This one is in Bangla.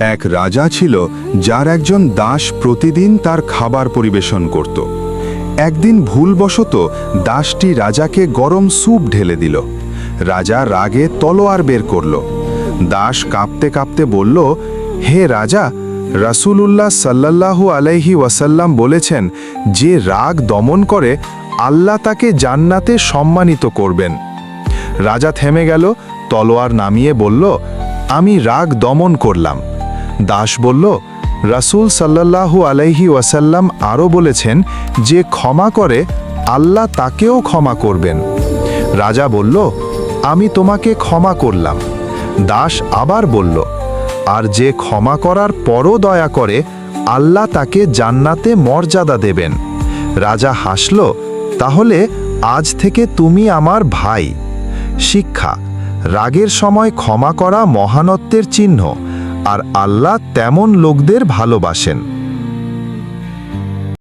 এক রাজা ছিল যার একজন দাস প্রতিদিন তার খাবার পরিবেশন করত। একদিন ভুলবশত দাসটি রাজাকে গরম স্যুপ ঢেলে দিল। রাজা রাগে তলোয়ার বের করল। দাস কাঁপতে কাঁপতে বলল, হে রাজা, রাসূলুল্লাহ সাল্লাল্লাহু আলাইহি ওয়াসাল্লাম বলেছেন, যে রাগ দমন করে, আল্লাহ তাকে জান্নাতে সম্মানিত করবেন। রাজা থেমে গেল, তলোয়ার নামিয়ে বলল, আমি রাগ দমন করলাম। দাস বলল, রাসূল সাল্লাল্লাহু আলাইহি ওয়াসাল্লাম আরও বলেছেন যে ক্ষমা করে আল্লাহ তাকেও ক্ষমা করবেন। রাজা বলল, আমি তোমাকে ক্ষমা করলাম। দাস আবার বলল, আর যে ক্ষমা করার পরও দয়া করে আল্লাহ তাকে জান্নাতে মর্যাদা দেবেন। রাজা হাসল, তাহলে আজ থেকে তুমি আমার ভাই। শিক্ষা, রাগের সময় ক্ষমা করা মহানত্বের চিহ্ন। আর আল্লাহ তেমন লোকদের ভালোবাসেন।